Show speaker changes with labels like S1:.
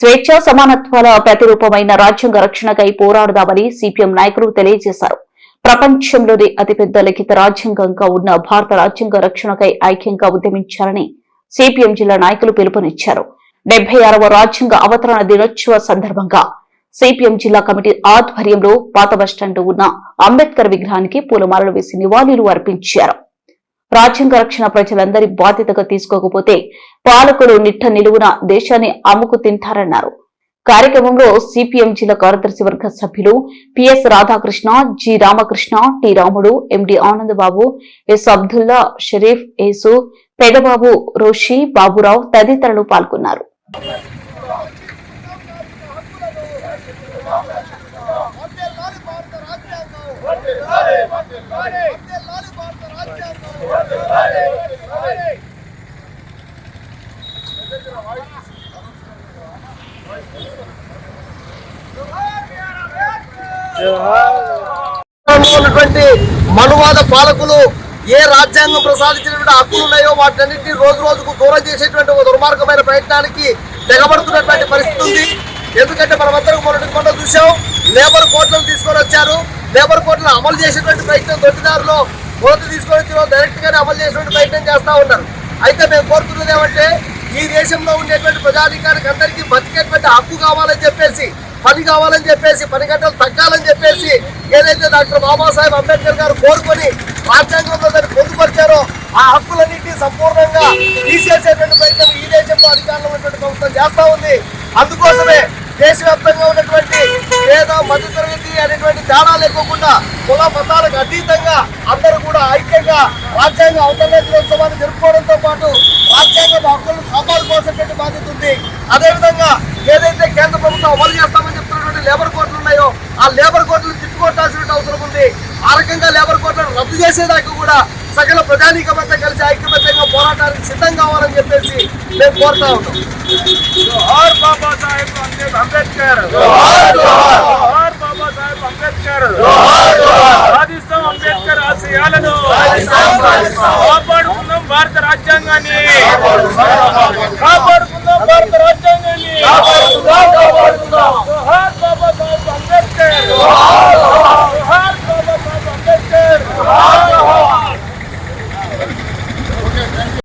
S1: స్వేచ్ఛ సమానత్వాల ప్రతిరూపమైన రాజ్యాంగ రక్షణకై పోరాడదామని సిపిఎం నాయకులు తెలియజేశారు. ప్రపంచంలోనే అతిపెద్ద లిఖిత రాజ్యాంగంగా ఉన్న భారత రాజ్యాంగ రక్షణకై ఐక్యంగా ఉద్యమించాలని సిపిఎం జిల్లా నాయకులు పిలుపునిచ్చారు. డెబ్బై ఆరవ రాజ్యాంగ అవతరణ దినోత్సవ సందర్భంగా సిపిఎం జిల్లా కమిటీ ఆధ్వర్యంలో పాత బస్టాండ్ ఉన్న అంబేద్కర్ విగ్రహానికి పూలమాలలు వేసి నివాళులు అర్పించారు. రాజ్యాంగ రక్షణ ప్రజలందరి బాధ్యతగా తీసుకోకపోతే పాలకులు నిట్ట నిలువున దేశాన్ని అమ్ముకు తింటారన్నారు. కార్యక్రమంలో సిపిఎం జిల్లా కార్యదర్శి వర్గ సభ్యులు PS Radhakrishna G Ramakrishna T Ramudu MD Anandababu S Abdullah Sharif Yesu Pedababu Roshi Baburao తదితరులు పాల్గొన్నారు
S2: వందేలాలి భారత రాజ్యాంగం వందేలాలి వందేలాలి భారత రాజ్యాంగం ఉన్నటువంటి మనువాద పాలకులు ఏ రాజ్యాంగం ప్రసాదించినటువంటి హక్కులు ఉన్నాయో వాటన్నింటినీ రోజు రోజుకు దూరం చేసేటువంటి ఒక దుర్మార్గమైన ప్రయత్నానికి తెగబడుతున్నటువంటి పరిస్థితి ఉంది. ఎందుకంటే మనమందరం మొదటి కొండ చూసాం లేబర్ కోట్లను తీసుకొని వచ్చారు. లేబర్ కోట్లను అమలు చేసేటువంటి ప్రయత్నం దొడ్డిదారులో మొదటి తీసుకొని వచ్చి డైరెక్ట్ గానే అమలు చేసేటువంటి ప్రయత్నం చేస్తా ఉన్నారు. అయితే మేము కోరుతున్నది ఏమంటే ఈ దేశంలో ఉండేటువంటి ప్రజాధికారికి అందరికీ బతికేటువంటి హక్కు కావాలని చెప్పేసి పని కావాలని చెప్పేసి పని గంటలు తగ్గాలని చెప్పేసి ఏదైతే డాక్టర్ బాబాసాహెబ్ అంబేద్కర్ గారు కోరుకొని రాజ్యాంగంలో దాన్ని పొందుపరిచారో ఆ హక్కులన్నింటినీ సంపూర్ణంగా తీసేసేటువంటి ప్రయత్నం ఈ దేశంలో అధికారంలో ఉన్నటువంటి ప్రభుత్వం చేస్తా ఉంది. అందుకోసమే దేశవ్యాప్తంగా ఉన్నటువంటి పేద మధ్యతరగతి అనేటువంటి తేడా లేకోకుండా కుల మతాలకు అతీతంగా అందరూ కూడా ఐక్యంగా రాజ్యాంగ అవతరణ దినోత్సవాన్ని జరుపుకోవడంతో పాటు రాజ్యాంగ హక్కులను కాపాడుకోవాల్సినటువంటి బాధ్యత ఉంది. అదేవిధంగా ఏదైతే కేంద్ర ప్రభుత్వం అమలు చేస్తామని చెప్తున్నటువంటి లేబర్ కోర్టులు ఉన్నాయో ఆ లేబర్ కోర్టులు తిప్పుకొట్టాల్సిన అవసరం ఉంది. ఆ రకంగా లేబర్ కోర్టులను రద్దు చేసేదాకా కూడా సకల ప్రజానీకమంతా కలిసి ఐక్యమత్యంగా పోరాటానికి సిద్ధం కావాలని చెప్పేసి మేము కోరుతా ఉంటాం
S3: అంబేద్కర్. జోహార్ బాబా సాహెబ్ అంబేద్కర్. సాధిస్తాం అంబేద్కర్ ఆశయాలను కాపాడుకుందాం భారత రాజ్యాంగాన్ని. కాపాడుకుందాం భారత